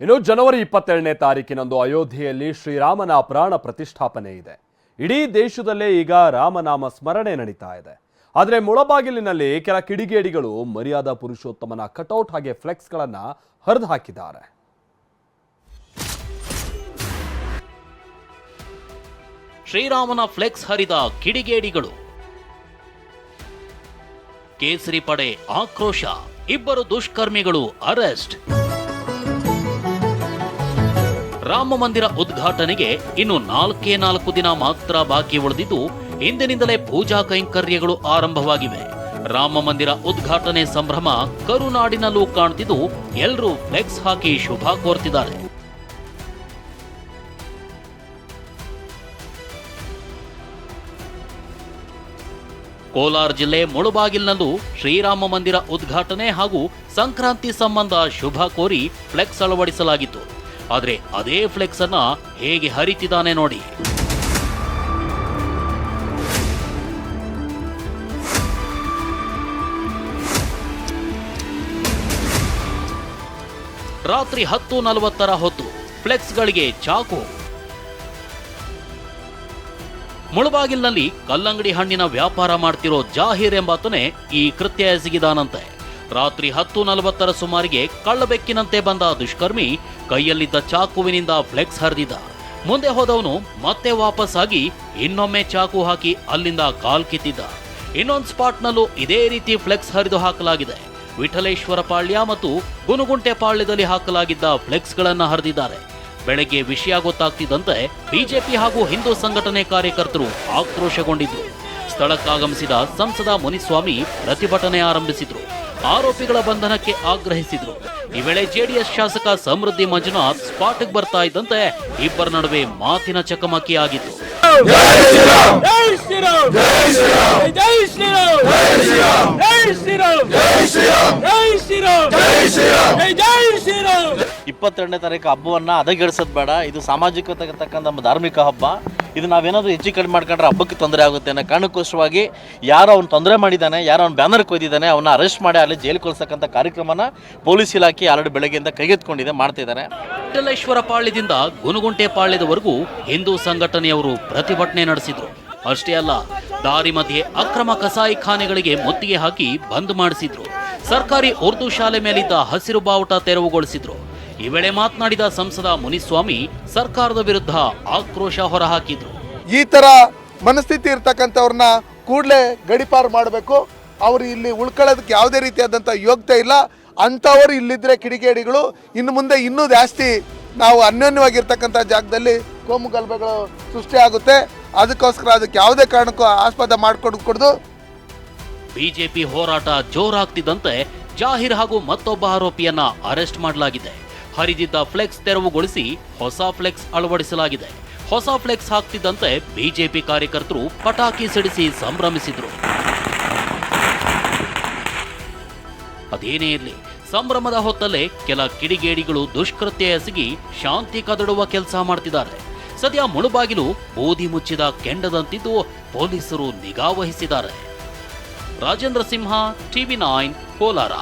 ಇನ್ನು ಜನವರಿ ಇಪ್ಪತ್ತೆರಡನೇ ತಾರೀಕಿನಂದು ಅಯೋಧ್ಯೆಯಲ್ಲಿ ಶ್ರೀರಾಮನ ಪ್ರಾಣ ಪ್ರತಿಷ್ಠಾಪನೆ ಇದೆ. ಇಡೀ ದೇಶದಲ್ಲೇ ಈಗ ರಾಮನಾಮ ಸ್ಮರಣೆ ನಡೀತಾ ಇದೆ. ಆದರೆ ಮುಳಬಾಗಿಲಿನಲ್ಲಿ ಕೆಲ ಕಿಡಿಗೇಡಿಗಳು ಮರ್ಯಾದಾ ಪುರುಷೋತ್ತಮನ ಕಟೌಟ್ ಹಾಗೆ ಫ್ಲೆಕ್ಸ್ಗಳನ್ನು ಹರಿದು ಹಾಕಿದ್ದಾರೆ. ಶ್ರೀರಾಮನ ಫ್ಲೆಕ್ಸ್ ಹರಿದ ಕಿಡಿಗೇಡಿಗಳು. ಕೇಸರಿ ಪಡೆ ಆಕ್ರೋಶ. ಇಬ್ಬರು ದುಷ್ಕರ್ಮಿಗಳು ಅರೆಸ್ಟ್. ರಾಮ ಮಂದಿರ ಉದ್ಘಾಟನೆಗೆ ಇನ್ನು ನಾಲ್ಕೇ ನಾಲ್ಕು ದಿನ ಮಾತ್ರ ಬಾಕಿ ಉಳಿದಿದ್ದು, ಇಂದಿನಿಂದಲೇ ಪೂಜಾ ಕೈಂಕರ್ಯಗಳು ಆರಂಭವಾಗಿವೆ. ರಾಮ ಮಂದಿರ ಉದ್ಘಾಟನೆ ಸಂಭ್ರಮ ಕರುನಾಡಿನಲ್ಲೂ ಕಾಣ್ತಿದ್ದು ಎಲ್ಲರೂ ಫ್ಲೆಕ್ಸ್ ಹಾಕಿ ಶುಭ ಕೋರ್ತಿದ್ದಾರೆ. ಕೋಲಾರ ಜಿಲ್ಲೆ ಮುಳುಬಾಗಿಲ್ನಲ್ಲೂ ಶ್ರೀರಾಮ ಮಂದಿರ ಉದ್ಘಾಟನೆ ಹಾಗೂ ಸಂಕ್ರಾಂತಿ ಸಂಬಂಧ ಶುಭ ಕೋರಿ ಫ್ಲೆಕ್ಸ್ ಅಳವಡಿಸಲಾಗಿತ್ತು. ಆದರೆ ಅದೇ ಫ್ಲೆಕ್ಸ್ ಅನ್ನ ಹೇಗೆ ಹರಿತಿದ್ದಾನೆ ನೋಡಿ. ರಾತ್ರಿ ಹತ್ತು ನಲವತ್ತರ ಹೊತ್ತು ಫ್ಲೆಕ್ಸ್ಗಳಿಗೆ ಚಾಕು. ಮುಳಬಾಗಿಲ್ನಲ್ಲಿ ಕಲ್ಲಂಗಡಿ ಹಣ್ಣಿನ ವ್ಯಾಪಾರ ಮಾಡ್ತಿರೋ ಜಾಹೀರ್ ಎಂಬಾತನೇ ಈ ಕೃತ್ಯ ಎಸಗಿದಾನಂತೆ. ರಾತ್ರಿ ಹತ್ತು ನಲವತ್ತರ ಸುಮಾರಿಗೆ ಕಳ್ಳಬೆಕ್ಕಿನಂತೆ ಬಂದ ದುಷ್ಕರ್ಮಿ ಕೈಯಲ್ಲಿದ್ದ ಚಾಕುವಿನಿಂದ ಫ್ಲೆಕ್ಸ್ ಹರಿದಿದ್ದ. ಮುಂದೆ ಹೋದವನು ಮತ್ತೆ ವಾಪಸ್ ಆಗಿ ಇನ್ನೊಮ್ಮೆ ಚಾಕು ಹಾಕಿ ಅಲ್ಲಿಂದ ಕಾಲ್ ಕಿತ್ತಿದ್ದ. ಇನ್ನೊಂದು ಸ್ಪಾಟ್ನಲ್ಲೂ ಇದೇ ರೀತಿ ಫ್ಲೆಕ್ಸ್ ಹರಿದು ಹಾಕಲಾಗಿದೆ. ವಿಠಲೇಶ್ವರ ಪಾಳ್ಯ ಮತ್ತು ಗುನುಗುಂಟೆ ಪಾಳ್ಯದಲ್ಲಿ ಹಾಕಲಾಗಿದ್ದ ಫ್ಲೆಕ್ಸ್ಗಳನ್ನು ಹರಿದಿದ್ದಾರೆ. ಬೆಳಗ್ಗೆ ವಿಷಯ ಗೊತ್ತಾಗ್ತಿದ್ದಂತೆ ಬಿಜೆಪಿ ಹಾಗೂ ಹಿಂದೂ ಸಂಘಟನೆ ಕಾರ್ಯಕರ್ತರು ಆಕ್ರೋಶಗೊಂಡಿದ್ದರು ಸ್ಥಳಕ್ಕಾಗಮಿಸಿದ ಸಂಸದ ಮುನಿಸ್ವಾಮಿ ಪ್ರತಿಭಟನೆ ಆರಂಭಿಸಿದ್ರು. ಆರೋಪಿಗಳ ಬಂಧನಕ್ಕೆ ಆಗ್ರಹಿಸಿದ್ರು. ಈ ವೇಳೆ ಜೆಡಿಎಸ್ ಶಾಸಕ ಸಮೃದ್ಧಿ ಮಂಜುನಾಥ್ ಸ್ಪಾಟ್ಗೆ ಬರ್ತಾ ಇದ್ದಂತೆ ಇಬ್ಬರ ನಡುವೆ ಮಾತಿನ ಚಕಮಕಿ ಆಗಿತ್ತು ಇಪ್ಪತ್ತೆರಡನೇ ತಾರೀಕು ಹಬ್ಬವನ್ನ ಹದಗೆಡಿಸೋದು ಬೇಡ. ಇದು ನಮ್ಮ ಧಾರ್ಮಿಕ ಹಬ್ಬ. ಇದು ನಾವೇನಾದರೂ ಹೆಚ್ಚು ಕಡಿಮೆ ಮಾಡ್ಕೊಂಡ್ರೆ ಹಬ್ಬಕ್ಕೆ ತೊಂದರೆ ಆಗುತ್ತೆ ಅನ್ನೋ ಕಾರಣಕ್ಕೋಸ್ಕರವಾಗಿ ಯಾರು ಅವ್ನು ತೊಂದರೆ ಮಾಡಿದ್ದಾನೆ, ಯಾರು ಅವ್ನು ಬ್ಯಾನರ್ ಕೊಯ್ದಿದ್ದಾನೆ ಅವನ್ನ ಅರೆಸ್ಟ್ ಮಾಡಿ ಅಲ್ಲಿ ಜೈಲು ಕಳ್ಸಕ್ಕಂಥ ಕಾರ್ಯಕ್ರಮನ ಪೊಲೀಸ್ ಇಲಾಖೆ ಆಲ್ರೆಡಿ ಬೆಳಗ್ಗೆಯಿಂದ ಕೈಗೆತ್ಕೊಂಡಿದೆ ಮಾಡ್ತಿದ್ದಾರೆ ವಿಠಲೇಶ್ವರ ಪಾಳ್ಯದಿಂದ ಗುನುಗುಂಟೆ ಪಾಳ್ಯದವರೆಗೂ ಹಿಂದೂ ಸಂಘಟನೆಯವರು ಪ್ರತಿಭಟನೆ ನಡೆಸಿದ್ರು. ಅಷ್ಟೇ ಅಲ್ಲ, ದಾರಿ ಮಧ್ಯೆ ಅಕ್ರಮ ಕಸಾಯಿಖಾನೆಗಳಿಗೆ ಮುತ್ತಿಗೆ ಹಾಕಿ ಬಂದ್ ಮಾಡಿಸಿದ್ರು. ಸರ್ಕಾರಿ ಉರ್ದು ಶಾಲೆ ಮೇಲಿದ್ದ ಹಸಿರು ಬಾವುಟ ತೆರವುಗೊಳಿಸಿದ್ರು. ಈ ವೇಳೆ ಮಾತನಾಡಿದ ಸಂಸದ ಮುನಿಸ್ವಾಮಿ ಸರ್ಕಾರದ ವಿರುದ್ಧ ಆಕ್ರೋಶ ಹೊರಹಾಕಿದ್ರು. ಈ ತರ ಮನಸ್ಥಿತಿ ಇರ್ತಕ್ಕಂಥವ್ರನ್ನ ಕೂಡಲೇ ಗಡಿಪಾರು ಮಾಡಬೇಕು. ಅವರು ಇಲ್ಲಿ ಉಳ್ಕೊಳ್ಳೋದಕ್ಕೆ ಯಾವುದೇ ರೀತಿಯಾದಂಥ ಯೋಗ್ಯತೆ ಇಲ್ಲ. ಅಂಥವರು ಇಲ್ಲಿದ್ದರೆ ಕಿಡಿಗೇಡಿಗಳು. ಇನ್ನು ಮುಂದೆ ಇನ್ನೂ ಜಾಸ್ತಿ ನಾವು ಅನ್ಯೋನ್ಯವಾಗಿರ್ತಕ್ಕಂಥ ಜಾಗದಲ್ಲಿ ಕೋಮು ಗಲಭೆಗಳು ಸೃಷ್ಟಿಯಾಗುತ್ತೆ ಅದಕ್ಕೋಸ್ಕರ ಅದಕ್ಕೆ ಯಾವುದೇ ಕಾರಣಕ್ಕೂ ಆಸ್ಪದ ಮಾಡಿಕೊಡ್ಕೊಡ್ದು ಬಿಜೆಪಿ ಹೋರಾಟ ಜೋರಾಗ್ತಿದ್ದಂತೆ ಜಾಹೀರ್ ಹಾಗೂ ಮತ್ತೊಬ್ಬ ಆರೋಪಿಯನ್ನ ಅರೆಸ್ಟ್ ಮಾಡಲಾಗಿದೆ. ಹರಿದಿದ್ದ ಫ್ಲೆಕ್ಸ್ ತೆರವುಗೊಳಿಸಿ ಹೊಸ ಫ್ಲೆಕ್ಸ್ ಅಳವಡಿಸಲಾಗಿದೆ. ಹೊಸ ಫ್ಲೆಕ್ಸ್ ಹಾಕ್ತಿದ್ದಂತೆ ಬಿಜೆಪಿ ಕಾರ್ಯಕರ್ತರು ಪಟಾಕಿ ಸಿಡಿಸಿ ಸಂಭ್ರಮಿಸಿದ್ರು. ಅದೇನೇ ಇರಲಿ, ಸಂಭ್ರಮದ ಹೊತ್ತಲ್ಲೇ ಕೆಲ ಕಿಡಿಗೇಡಿಗಳು ದುಷ್ಕೃತ್ಯ ಎಸಗಿ ಶಾಂತಿ ಕದಡುವ ಕೆಲಸ ಮಾಡ್ತಿದ್ದಾರೆ. ಸದ್ಯ ಮುಳುಬಾಗಿಲು ಬೂದಿ ಮುಚ್ಚಿದ ಕೆಂಡದಂತಿದ್ದು ಪೊಲೀಸರು ನಿಗಾ ವಹಿಸಿದ್ದಾರೆ. Rajendra Simha, TV nine, Kolar.